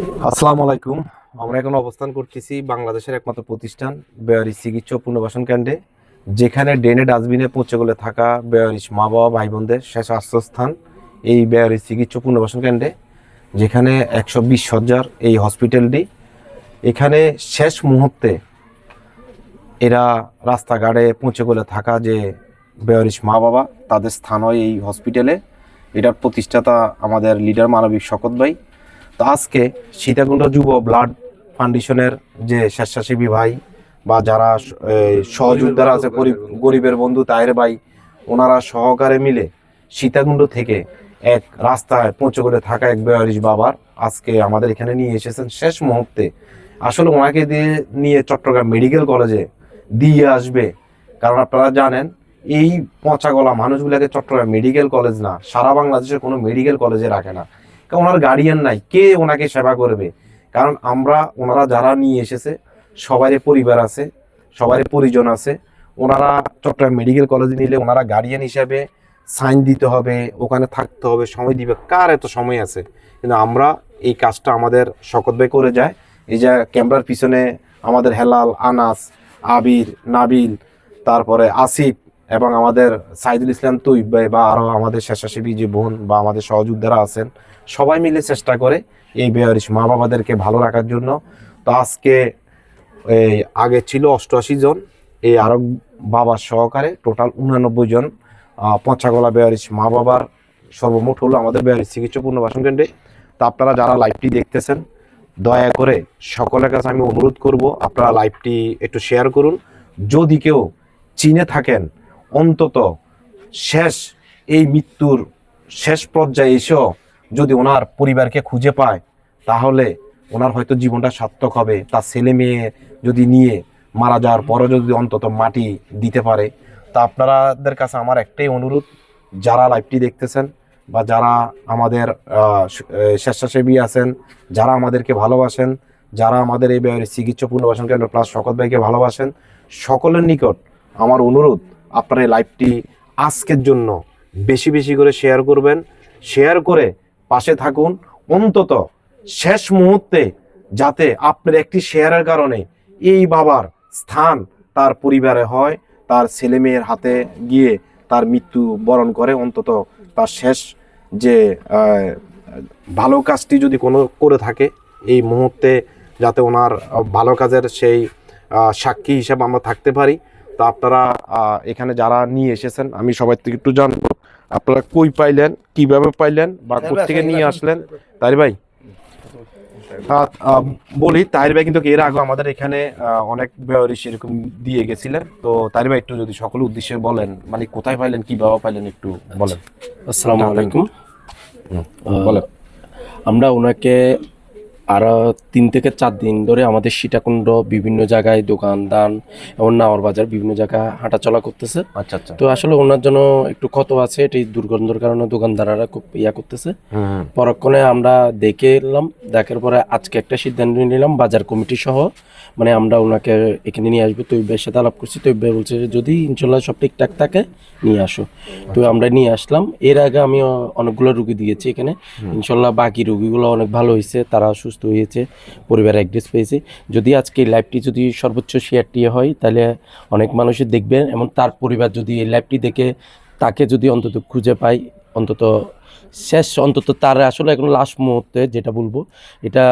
আসসালামু আলাইকুম। আমরা এখন অবস্থান করতেছি বাংলাদেশের একমাত্র প্রতিষ্ঠান বেয়ারিশ চিকিৎসা পুনর্বাসন কেন্দ্রে, যেখানে ড্রেনে ডাস্টবিনে পচে গলে থাকা বেয়ারিশ মা বাবা ভাই বোনদের শেষ আশ্রয়স্থান এই বেয়ারিশ চিকিৎসা পুনর্বাসন কেন্দ্রে, যেখানে একশো বিশ সজ্জার এই হসপিটালটি। এখানে শেষ মুহূর্তে এরা রাস্তাঘাটে পৌঁছে গলে থাকা যে বেয়ারিশ মা বাবা তাদের স্থান হয় এই হসপিটালে। এটার প্রতিষ্ঠাতা আমাদের লিডার মানবিক শকত ভাই। তো আজকে সীতাকুণ্ড যুব ব্লাড ফাউন্ডেশনের যে স্বেচ্ছাসেবী ভাই বা যারা সহযোদ্ধারা আছে, গরিব- গরিবের বন্ধু তাহের ভাই, ওনারা সহকারে মিলে সীতাকুণ্ড থেকে এক রাস্তায় পৌঁছে করে থাকা এক বেয়ারিশ বাবার আজকে আমাদের এখানে নিয়ে এসেছেন। শেষ মুহূর্তে আসলে ওনাকে দিয়ে নিয়ে চট্টগ্রাম মেডিকেল কলেজে দিয়ে আসবে। কারণ আপনারা জানেন, এই পচা গলা মানুষগুলোকে চট্টগ্রাম মেডিকেল কলেজ না, সারা বাংলাদেশের কোনো মেডিকেল কলেজে রাখে না। কারণ ওনার গার্ডিয়ান নাই। কে ওনাকে সেবা করবে? কারণ আমরা, ওনারা যারা নিয়ে এসেছে সবারই পরিবার আছে সবারই পরিজন আছে, ওনারা চট্টগ্রাম মেডিকেল কলেজে নিলে ওনারা গার্ডিয়ান হিসাবে সাইন দিতে হবে, ওখানে থাকতে হবে, সময় দিবে। কার এত সময় আছে? কিন্তু আমরা এই কাজটা আমাদের শকত ভাই করে যায়। এই যে ক্যামেরার পিছনে আমাদের হেলাল, আনাস, আবির, নাবিল, তারপরে আসিফ এবং আমাদের সাইদুল ইসলাম তুই বা আরও আমাদের স্বেচ্ছাসেবী যে বোন বা আমাদের সহযোদ্ধারা আছেন সবাই মিলে চেষ্টা করে এই বেয়ারিশ মা বাবাদেরকে ভালো রাখার জন্য। তো আজকে এই আগে ছিল অষ্টআশি জন এই আরও বাবার সহকারে টোটাল উনানব্বই জন আহ, পচাগলা বেয়ারিশ মা বাবার সর্বমোট হলো আমাদের বেয়ারিশ চিকিৎসা পুনর্বাসন কেন্দ্রে। তা আপনারা যারা লাইভটি দেখতেছেন দয়া করে সকলের কাছে আমি অনুরোধ করব আপনারা লাইভটি একটু শেয়ার করুন। যদি কেউ চিনে থাকেন অন্তত শেষ, এই মৃত্যুর শেষ পর্যায়ে এসেও যদি ওনার পরিবারকে খুঁজে পায়, তাহলে ওনার হয়তো জীবনটা সার্থক হবে। তার ছেলে মেয়ে যদি নিয়ে মারা যাওয়ার পরও যদি অন্তত মাটি দিতে পারে। তা আপনাদের কাছে আমার একটাই অনুরোধ, যারা লাইভটি দেখতেছেন বা যারা আমাদের স্বেচ্ছাসেবী আছেন, যারা আমাদেরকে ভালোবাসেন, যারা আমাদের এই চিকিৎসা পুনর্বাসন কেন্দ্র প্লাস শকত ভাইকে ভালোবাসেন, সকলের নিকট আমার অনুরোধ আপনার এই লাইভটি আজকের জন্য বেশি বেশি করে শেয়ার করবেন। শেয়ার করে পাশে থাকুন। অন্তত শেষ মুহূর্তে যাতে আপনার একটি শেয়ারের কারণে এই বাবার স্থান তার পরিবারে হয়, তার ছেলে মেয়ের হাতে গিয়ে তার মৃত্যু বরণ করে। অন্তত তার শেষ যে ভালো কাজটি যদি কোনো করে থাকে, এই মুহূর্তে যাতে ওনার ভালো কাজের সেই সাক্ষী হিসাবে আমরা থাকতে পারি। তো আপনারা আহ, এখানে যারা নিয়ে এসেছেন আমি সবাই থেকে একটু জানব আপনারা কই পাইলেন কীভাবে পাইলেন বা থেকে নিয়ে আসলেন? তাই ভাই। বলি তাহির ভাই কিন্তু এর আগে আমাদের এখানে আহ, অনেক বেয়ারিশ এরকম দিয়ে গেছিলেন। তো তাহির ভাই একটু যদি সকল উদ্দেশ্যে বলেন মানে কোথায় পাইলেন কীভাবে পাইলেন একটু বলেন। আসসালামু আলাইকুম। বলেন। আমরা ওনাকে আরও তিন থেকে চার দিন ধরে আমাদের সীতাকুণ্ড বিভিন্ন জায়গায় দোকান দান এবং নাওয়ার বাজার বিভিন্ন জায়গায় হাঁটাচলা করতেছে। আচ্ছা আচ্ছা। তো আসলে ওনার জন্য একটু ক্ষত আছে এটি দুর্গন্ধর কারণে দোকানদাররা খুব ইয়া করতেছে। পরক্ষণে আমরা দেখে এলাম দেখার পরে আজকে একটা সিদ্ধান্ত নিলাম বাজার কমিটি সহ মানে আমরা ওনাকে এখানে নিয়ে আসব তৈবের সাথে আলাপ করছি। তৈবে বলছে যে যদি ইনশাল্লাহ সব ঠিকঠাক থাকে নিয়ে আসো। তো আমরা নিয়ে আসলাম। এর আগে আমি অনেকগুলো রুগী দিয়েছি এখানে। ইনশাল্লাহ বাকি রুগীগুলো অনেক ভালো হয়েছে তারা সুস্থ হয়েছে, পরিবার অ্যাড্রেস পেয়েছে। যদি আজকে লাইভটি যদি সর্বোচ্চ শেয়ারটি হয়, তাহলে অনেক মানুষই দেখবে এবং তার পরিবার যদি এই লাইভটি দেখে তাকে যদি অন্তত খুঁজে পায়, অন্তত শেষ, অন্তত তার আসলে এখন লাস্ট মুহূর্তে যেটা বলব, এটা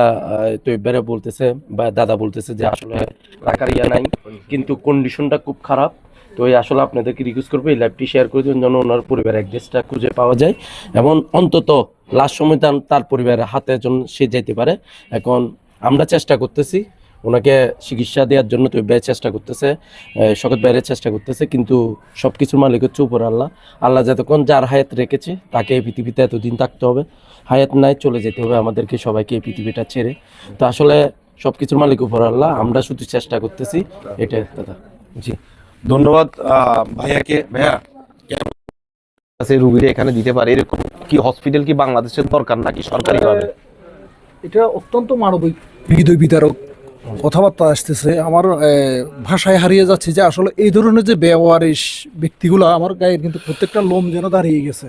তো এবারে বলতেছে বা দাদা বলতেছে যে আসলে রাখার ইয়া নাই, কিন্তু কন্ডিশনটা খুব খারাপ। তো এই আসলে আপনাদেরকে রিকোয়েস্ট করব এই লাইভটি শেয়ার করে দিন, যেন ওনার পরিবার অ্যাড্রেসটা খুঁজে পাওয়া যায় এবং অন্তত লাস্ট সময় তার তার পরিবারের হাতে যেন সে যেতে পারে। এখন আমরা চেষ্টা করতেছি ওনাকে চিকিৎসা দেওয়ার জন্য তো ব্যয় চেষ্টা করতেছে শকত বাইরের চেষ্টা করতেছে, কিন্তু সব কিছুর মালিক হচ্ছে উপর আল্লাহ। আল্লাহ যতক্ষণ যার হায়াত রেখেছে, তাকে এই পৃথিবীতে এতদিন থাকতে হবে। হায়াত নাই, চলে যেতে হবে আমাদেরকে সবাইকে এই পৃথিবীটা ছেড়ে। তো আসলে সব কিছুর মালিক উপর আল্লাহ, আমরা শুধু চেষ্টা করতেছি। এটা দাদা। জি। ধন্যবাদ ভাইয়াকে। ভাইয়া সেই রুগীরা এখানে দিতে পারে। এরকম কি হসপিটাল কি বাংলাদেশের দরকার নাকি সরকারি ভাবে? এটা অত্যন্ত মানবিক হৃদয় বিদারক কথাবার্তা আসতেছে। আমার ভাষায় হারিয়ে যাচ্ছে যে আসলে এই ধরনের যে ব্যবহারিস ব্যক্তিগুলো, আমার গায়ে কিন্তু প্রত্যেকটা লোম যেন দাঁড়িয়ে গেছে।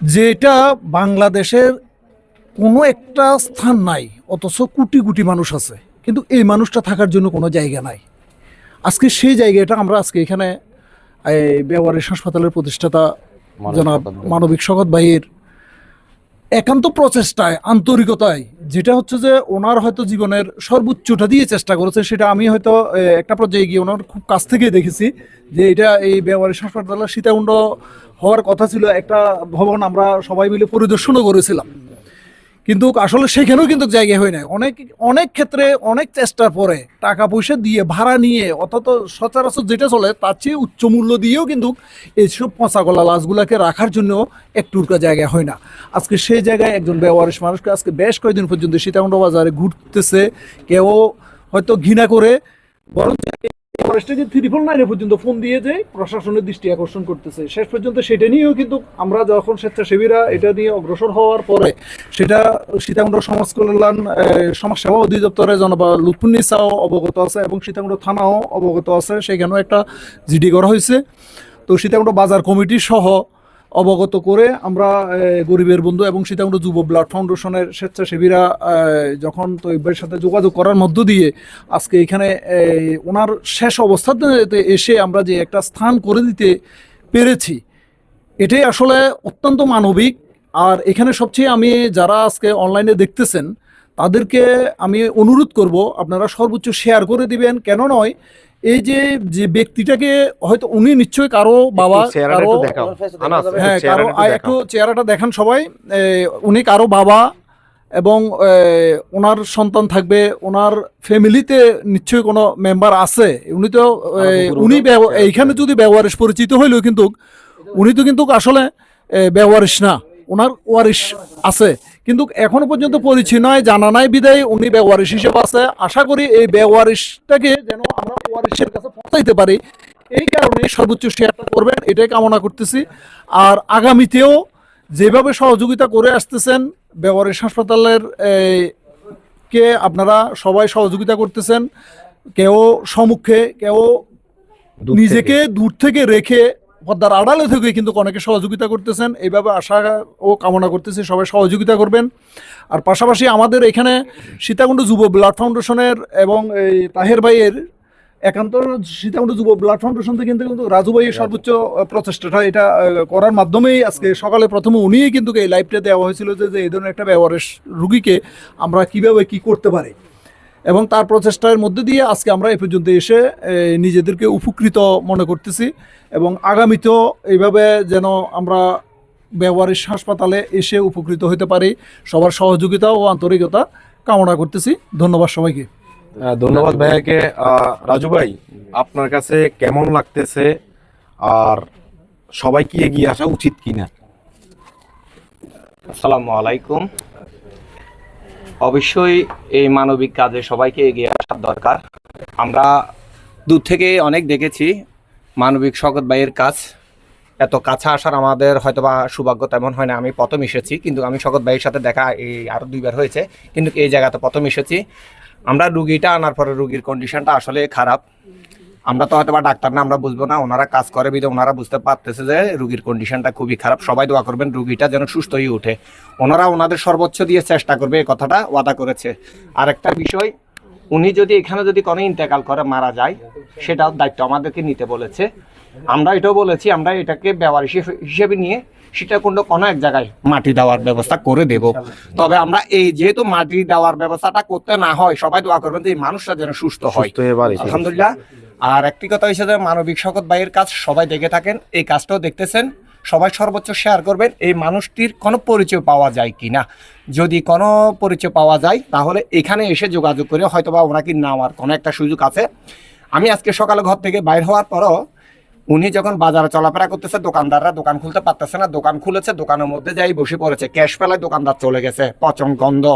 যেটা বাংলাদেশের কোনো একটা স্থান নাই, অথচ কোটি কোটি মানুষ আছে। কিন্তু এই মানুষটা থাকার জন্য কোনো জায়গা নাই। আজকে সেই জায়গাটা আমরা আজকে এখানে এই ব্যবহারিক হাসপাতালের প্রতিষ্ঠাতা জনাব। মানবিক শকত ভাইয়ের একান্ত প্রচেষ্টায় আন্তরিকতায় যেটা হচ্ছে যে ওনার হয়তো জীবনের সর্বোচ্চটা দিয়ে চেষ্টা করেছে সেটা আমি হয়তো একটা পর্যায়ে গিয়ে ওনার খুব কাছ থেকে দেখেছি যে এটা এই ব্যবহারিক হাসপাতালের সীতাকুণ্ড হওয়ার কথা ছিল একটা ভবন আমরা সবাই মিলে পরিদর্শনও করেছিলাম কিন্তু আসলে সেখানেও কিন্তু জায়গা হয় না অনেক অনেক ক্ষেত্রে অনেক চেষ্টার পরে টাকা পয়সা দিয়ে ভাড়া নিয়ে, অথচ সচরাচর যেটা চলে তার চেয়ে উচ্চ মূল্য দিয়েও কিন্তু এইসব পচা গলা লাশগুলাকে রাখার জন্য একটুরকা জায়গা হয় না। আজকে সেই জায়গায় একজন ব্যবহারিক মানুষকে আজকে বেশ কয়েকদিন পর্যন্ত সীতাকুণ্ড বাজারে ঘুরতেছে। কেউ হয়তো ঘৃণা করে বরং ফরেস্টে যে ত্রিপল নাইনে পর্যন্ত ফোন দিয়ে যে প্রশাসনের দৃষ্টি আকর্ষণ করতেছে। শেষ পর্যন্ত সেটা নিয়েও কিন্তু আমরা যখন স্বেচ্ছাসেবীরা এটা নিয়ে অগ্রসর হওয়ার পরে সেটা সীতাকুণ্ড সমাজ কল্যাণ সমাজসেবা অধিদপ্তরে জনবা লুৎফুন্নিসাও অবগত আছে এবং সীতাকুণ্ড থানাও অবগত আছে। সেখানেও একটা জিডি করা হয়েছে। তো সীতাকুণ্ড বাজার কমিটি সহ অবগত করে আমরা গরিবের বন্ধু এবং সীতাকুণ্ড যুব ব্লাড ফাউন্ডেশনের স্বেচ্ছাসেবীরা যখন তৈবের সাথে যোগাযোগ করার মধ্য দিয়ে আজকে এখানে ওনার শেষ অবস্থাতে এসে আমরা যে একটা স্থান করে দিতে পেরেছি, এটাই আসলে অত্যন্ত মানবিক। আর এখানে সবচেয়ে আমি যারা আজকে অনলাইনে দেখতেছেন, তাদেরকে আমি অনুরোধ করব, আপনারা সর্বোচ্চ শেয়ার করে দিবেন। কেন নয় এই যে যে ব্যক্তিটাকে হয়তো উনি নিশ্চয়ই কারও বাবা চেহারাটা কারও হ্যাঁ কারও একটু। একটু চেহারাটা দেখান সবাই। উনি কারও বাবা এবং ওনার সন্তান থাকবে ওনার ফ্যামিলিতে নিশ্চয়ই কোনো মেম্বার আছে। উনি তো উনি ব্যব- এইখানে যদি ব্যবহারিস পরিচিত হইলেও কিন্তু উনি তো কিন্তু আসলে ব্যবহারিস না। ওনার ওয়ারিশ আছে। কিন্তু এখনও পর্যন্ত পরিচয় নয় জানা নাই বিদায় উনি ব্যবহারিস হিসেবে আছে। আশা করি এই ব্যবহারিসটাকে যেন আমরা ওয়ারিশের কাছে পৌঁছাইতে পারি। এই কারণে সর্বোচ্চ শেয়ারটা করবেন এটাই কামনা করতেছি। আর আগামীতেও যেভাবে সহযোগিতা করে আসতেছেন ব্যবহারিক হাসপাতালের কে আপনারা সবাই সহযোগিতা করতেছেন কেউ সম্মুখে কেউ নিজেকে দূর থেকে রেখে পদ্মার আড়ালে থেকে কিন্তু অনেকে সহযোগিতা করতেছেন। এইভাবে আশা ও কামনা করতেছি সবাই সহযোগিতা করবেন। আর পাশাপাশি আমাদের এখানে সীতাকুণ্ড যুব ব্লাড ফাউন্ডেশনের এবং এই তাহের ভাইয়ের একান্ত সীতাকুণ্ড যুব ব্লাড ফাউন্ডেশন থেকে কিন্তু কিন্তু রাজু ভাইয়ের সর্বোচ্চ প্রচেষ্টাটা এটা করার মাধ্যমেই আজকে সকালে প্রথমে উনিই কিন্তু এই লাইভটা দেওয়া হয়েছিল যে যে এই ধরনের একটা ব্যবহারের রুগীকে আমরা কীভাবে কি করতে পারি। এবং তার প্রচেষ্টার মধ্যে দিয়ে আজকে আমরা এ পর্যন্ত এসে নিজেদেরকে উপকৃত মনে করতেছি এবং আগামীতেও এইভাবে যেন আমরা ব্যবহারিক হাসপাতালে এসে উপকৃত হতে পারি সবার সহযোগিতা ও আন্তরিকতা কামনা করতেছি। ধন্যবাদ সবাইকে। ধন্যবাদ ভাইয়াকে। রাজু ভাই আপনার কাছে কেমন লাগতেছে আর সবাই কি এগিয়ে আসা উচিত কিনা? আসসালামু আলাইকুম। অবশ্যই এই মানবিক কাজে সবাইকে এগিয়ে আসার দরকার। আমরা দূর থেকে অনেক দেখেছি মানবিক শকত ভাইয়ের কাজ। এত কাছে আসার আমাদের হয়তোবা সৌভাগ্য তেমন হয় না, আমি প্রথম এসেছি, কিন্তু আমি শকত ভাইয়ের সাথে দেখা এই আরও দুইবার হয়েছে, কিন্তু এই জায়গাতে প্রথম এসেছি। আমরা রুগীটা আনার পরে রুগীর কন্ডিশনটা আসলে খারাপ। আমরা তো হয়তো বা ডাক্তার না আমরা বুঝব না। ওনারা কাজ করে বিধে ওনারা বুঝতে পারতেছে যে রুগীর কন্ডিশনটা খুবই খারাপ। সবাই দোয়া করবেন রুগীটা যেন সুস্থ হয়ে ওঠে। ওনারা ওনাদের সর্বোচ্চ দিয়ে চেষ্টা করবে এই কথাটা ওয়াদা করেছে। আর একটা বিষয় উনি যদি এখানে যদি কোনো ইন্তেকাল করে মারা যায় সেটাও দায়িত্ব আমাদেরকে নিতে বলেছে। আমরা এটাও বলেছি আমরা এটাকে ব্যবহার হিসেবে- নিয়ে সেটা কোনো এক জায়গায় মাটি দেওয়ার ব্যবস্থা করে দেব। তবে আমরা এই যেহেতু মাটি দেওয়ার ব্যবস্থাটা করতে না হয় সবাই দোয়া করবেন যে এই মানুষটা যেন সুস্থ হয়। সুস্থ হয়ে আলহামদুলিল্লাহ আর একটি কথা হচ্ছে যে মানবিক শকত ভাইয়ের কাজ সবাই দেখে থাকেন, এই কাজটাও দেখতেছেন। সবাই সর্বোচ্চ শেয়ার করবেন, এই মানুষটির কোনো পরিচয় পাওয়া যায় কিনা যদি কোনো পরিচয় পাওয়া যায়, তাহলে এখানে এসে যোগাযোগ করে হয়তোবা ওনাকে নেওয়ার কোনো একটা সুযোগ আছে। আমি আজকে সকালে ঘর থেকে বাইর হওয়ার পরও উনি যখন বাজারে চলাফেরা করতেছে, দোকানদাররা দোকান খুলতে পারতেছে না। দোকান খুলেছে, দোকানের মধ্যে যাই বসে পড়েছে। ক্যাশ ফেলায় দোকানদার চলে গেছে। পচন গন্ধ।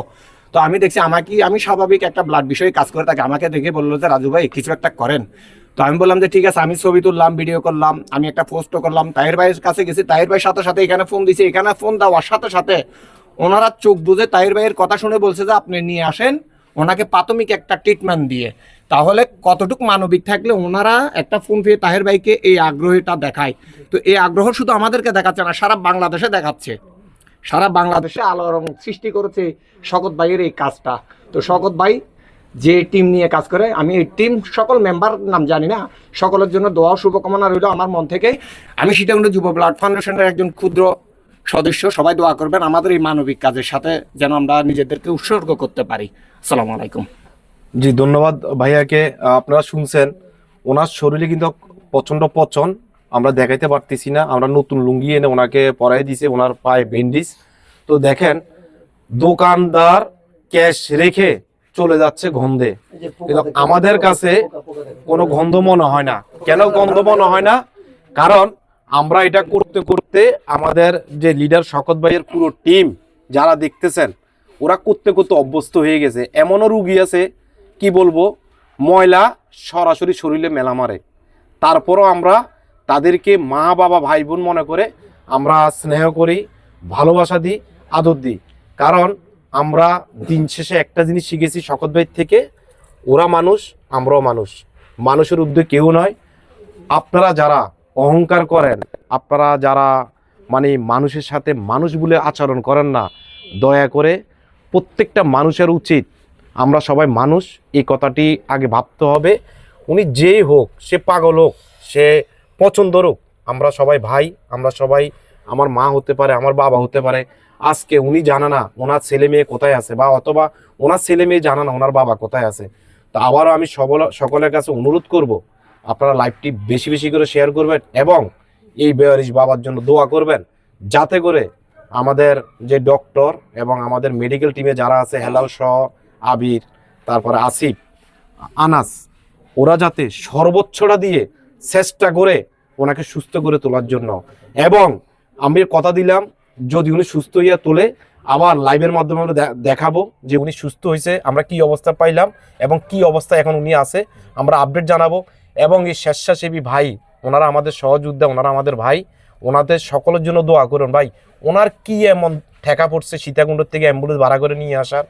তো আমি দেখছি আমাকে, আমি স্বাভাবিক একটা ব্লাড বিষয়ে কাজ করে থাকি। আমাকে দেখে বলল যে, রাজু ভাই, কিছু একটা করেন। তো আমি বললাম যে, ঠিক আছে, আমি ছবি তুললাম ভিডিও করলাম, আমি একটা পোস্টও করলাম। তাহির ভাইয়ের কাছে গেছি, তাহির ভাইয়ের সাথে সাথে এখানে ফোন দিছি, এখানে ফোন দেওয়ার সাথে সাথে ওনারা চোখ বুঝে তাহির ভাইয়ের কথা শুনে বলছে যে, আপনি নিয়ে আসেন, ওনাকে প্রাথমিক একটা ট্রিটমেন্ট দিয়ে। তাহলে কতটুকু মানবিক থাকলে ওনারা একটা ফোন পেয়ে তাহের ভাইকে এই আগ্রহটা দেখায়। তো এই আগ্রহ শুধু আমাদেরকে দেখাচ্ছে না, সারা বাংলাদেশে দেখাচ্ছে। সারা বাংলাদেশে আলোড়ন সৃষ্টি করেছে শকত ভাইয়ের এই কাজটা। তো শকত ভাই যে টিম নিয়ে কাজ করে, আমি এই টিম সকল মেম্বার নাম জানি না, সকলের জন্য দোয়া শুভকামনা রইল আমার মন থেকে। আমি সীতাকুণ্ড যুব ব্লাড ফাউন্ডেশনের একজন ক্ষুদ্র সদস্য, সবাই দোয়া করবেন আমাদের এই মানবিক কাজের সাথে যেন আমরা নিজেদেরকে উৎসর্গ করতে পারি। আসসালামু আলাইকুম। জি, ধন্যবাদ ভাইয়াকে। আপনারা শুনছেন, ওনার শরীরে কিন্তু প্রচণ্ড পচন আমরা দেখাইতে পারতেছি না আমরা নতুন লুঙ্গি এনে ওনাকে পরাই দিছে ওনার পায়ে বেন্ডিস তো দেখেন দোকানদার ক্যাশ রেখে চলে যাচ্ছে গন্ধে। আমাদের কাছে কোনো গন্ধ মনে হয় না। কেন গন্ধ মনে হয় না? কারণ আমরা এটা করতে করতে আমাদের যে লিডার শকত ভাইয়ের পুরো টিম যারা দেখতেছেন ওরা করতে করতে অভ্যস্ত হয়ে গেছে। এমনও রুগী আছে কি বলব ময়লা সরাসরি শরীরে মেলা মারে। তারপরও আমরা তাদেরকে মা, বাবা ভাই বোন মনে করে আমরা স্নেহ করি, ভালোবাসা দিই, আদর দিই। কারণ আমরা দিন শেষে একটা জিনিস শিখেছি শকত ভাই থেকে, ওরা মানুষ, আমরাও মানুষ। মানুষের উদ্যোগ কেউ নয়। আপনারা যারা অহংকার করেন, আপনারা যারা মানে মানুষের সাথে মানুষ বলে আচরণ করেন না, দয়া করে প্রত্যেকটা মানুষের উচিত আমরা সবাই মানুষ, এই কথাটি আগে ভাবতে হবে। উনি যেই হোক, সে পাগল হোক, সে পছন্দ হোক আমরা সবাই ভাই, আমরা সবাই আমার মা হতে পারে, আমার বাবা হতে পারে। আজকে উনি জানে না ওনার ছেলে মেয়ে কোথায় আছে বা অথবা ওনার ছেলে মেয়ে জানা না ওনার বাবা কোথায় আছে। তো আবারও আমি সকল সকলের কাছে অনুরোধ করব, আপনারা লাইভটি বেশি বেশি করে শেয়ার করবেন এবং এই বেয়ারিশ বাবার জন্য দোয়া করবেন, যাতে করে আমাদের যে ডক্টর এবং আমাদের মেডিকেল টিমে যারা আছে, হেলাল সহ, আবির, তারপরে আসিফ, আনাস, ওরা যাতে সর্বোচ্চটা দিয়ে চেষ্টা করে ওনাকে সুস্থ করে তোলার জন্য। এবং আমি কথা দিলাম, যদি উনি সুস্থ হইয়া তোলে, আবার লাইভের মাধ্যমে আমরা দেখাবো যে উনি সুস্থ হয়েছে আমরা কি অবস্থা পাইলাম এবং কি অবস্থা এখন উনি আছে, আমরা আপডেট জানাব। এবং এই স্বেচ্ছাসেবী ভাই, ওনারা আমাদের সহযোদ্ধা, ওনারা আমাদের ভাই, ওনাদের সকলের জন্য দোয়া করুন ভাই। ওনার কি এমন ঠেকা পড়ছে সীতাকুণ্ড থেকে অ্যাম্বুলেন্স ভাড়া করে নিয়ে আসার?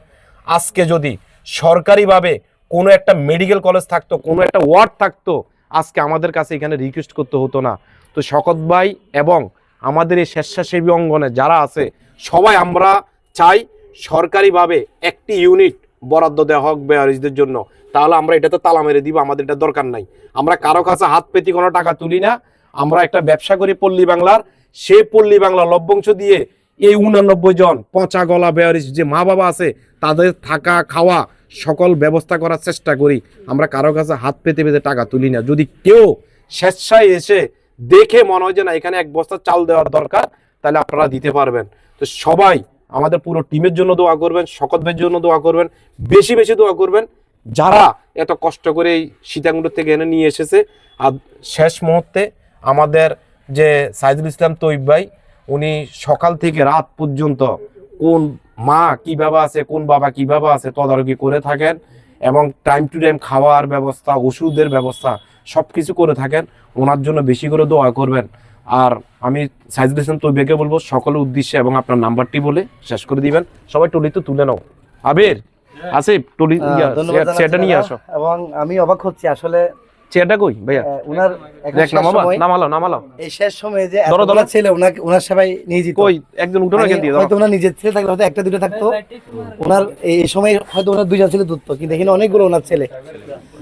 আজকে যদি সরকারিভাবে কোনো একটা মেডিকেল কলেজ থাকতো, কোনো একটা ওয়ার্ড থাকতো আজকে আমাদের কাছে এখানে রিকোয়েস্ট করতে হতো না। তো শকত ভাই এবং আমাদের এই স্বেচ্ছাসেবী অঙ্গনে যারা আছে, সবাই আমরা চাই সরকারিভাবে একটি ইউনিট বরাদ্দ দেওয়া হোক বেয়ারিজদের জন্য। তাহলে আমরা এটাতে তালা মেরে দিব, আমাদের এটা দরকার নাই। আমরা কারও কাছে হাত পেতি কোনো টাকা তুলি না। আমরা একটা ব্যবসা করি পল্লী বাংলার। সেই পল্লী বাংলা লভ্যাংশ দিয়ে এই উনানব্বই জন পচা গলা বেয়ারিজ যে মা বাবা আছে, তাদের থাকা, খাওয়া সকল ব্যবস্থা করার চেষ্টা করি। আমরা কারও কাছে হাত পেতে পেতে টাকা তুলি না। যদি কেউ স্বেচ্ছায় এসে দেখে মনে হয় যে না, এখানে এক বস্তা চাল দেওয়ার দরকার, তাহলে আপনারা দিতে পারবেন। তো সবাই আমাদের পুরো টিমের জন্য দোয়া করবেন শকতের জন্য দোয়া করবেন, বেশি বেশি দোয়া করবেন। যারা এত কষ্ট করে এই সীতাকুণ্ড থেকে এনে নিয়ে এসেছে, আর শেষ মুহূর্তে আমাদের যে সাইদুল ইসলাম তৈব ভাই, উনি সকাল থেকে রাত পর্যন্ত কোন মা কীভাবে আছে কোন বাবা কীভাবে আছে তদারকি করে থাকেন এবং টাইম টু টাইম খাওয়ার ব্যবস্থা ওষুধের ব্যবস্থা সব কিছু করে থাকেন। ওনার জন্য বেশি করে দোয়া করবেন। আর আমি সাইজুল ইসলাম তৈবেকে বলব সকলের উদ্দেশ্যে এবং আপনার নাম্বারটি বলে শেষ করে দিবেন। সবাই টলি তো তুলে নাও। আবির আসিফ টলি চেয়ারটা নিয়ে আসো। এবং আমি অবাক হচ্ছি আসলে চেয়ারটা কই ভাইয়া? শেষ সময়, নামালো নামালো। এই শেষ সময়ে যে এতগুলো। ছেলে ওনাকে ওনার সেবায় নিয়োজিত কই একজন উঠো না দিয়ে হয়তো ওনার নিজের ছেলে থাকলে হয়তো একটা দুটো থাকতো। ওনার এই সময় হয়তো ওনার দুইজন ছেলে দুধ কিন্তু এখানে অনেকগুলো ওনার ছেলে।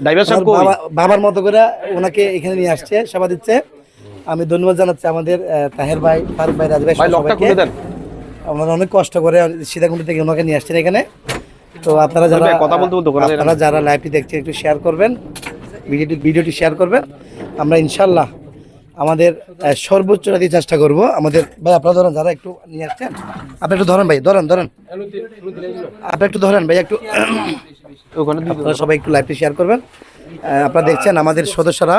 ওনার কই? বাবার মতো করে ওনাকে এখানে নিয়ে আসছে সেবা দিচ্ছে। আমি ধন্যবাদ জানাচ্ছি আমাদের তাহের ভাই ফারুক ভাই রাজ ভাই সবাইকে। খুলে দেন। ওনারা অনেক কষ্ট করে সীতাকুণ্ড থেকে ওনাকে নিয়ে আসছেন এখানে। তো আপনারা যারা কথা বলতে বলতে আপনারা যারা লাইভটি দেখছেন একটু শেয়ার করবেন। ভিডিওটি ভিডিওটি শেয়ার করবেন। আমরা ইনশাল্লাহ আমাদের সর্বোচ্চটা দিয়ে চেষ্টা করব। আমাদের ভাই আপনারা ধরেন যারা একটু নিয়ে আসছেন আপনি একটু ধরেন ভাই ধরেন ধরেন। আপনি একটু ধরেন ভাই একটু ওখানে আপনারা সবাই একটু লাইভটি শেয়ার করবেন। আপনারা দেখছেন আমাদের সদস্যরা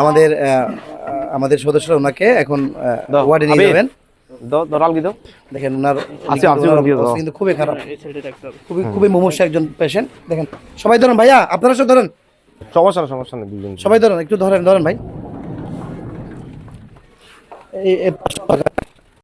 আমাদের আমাদের সদস্যরা ওনাকে এখন ওয়ার্ডে নিয়ে। যাবেন। দেখেন ওনার কিন্তু খুবই খারাপ। খুবই খুবই মুমূর্ষ একজন পেশেন্ট দেখেন সবাই ধরেন ভাইয়া আপনারা সব ধরেন। সমস্যা না সমস্যা নেই দুজন সবাই ধরেন একটু ধরেন ধরেন ভাই। এই-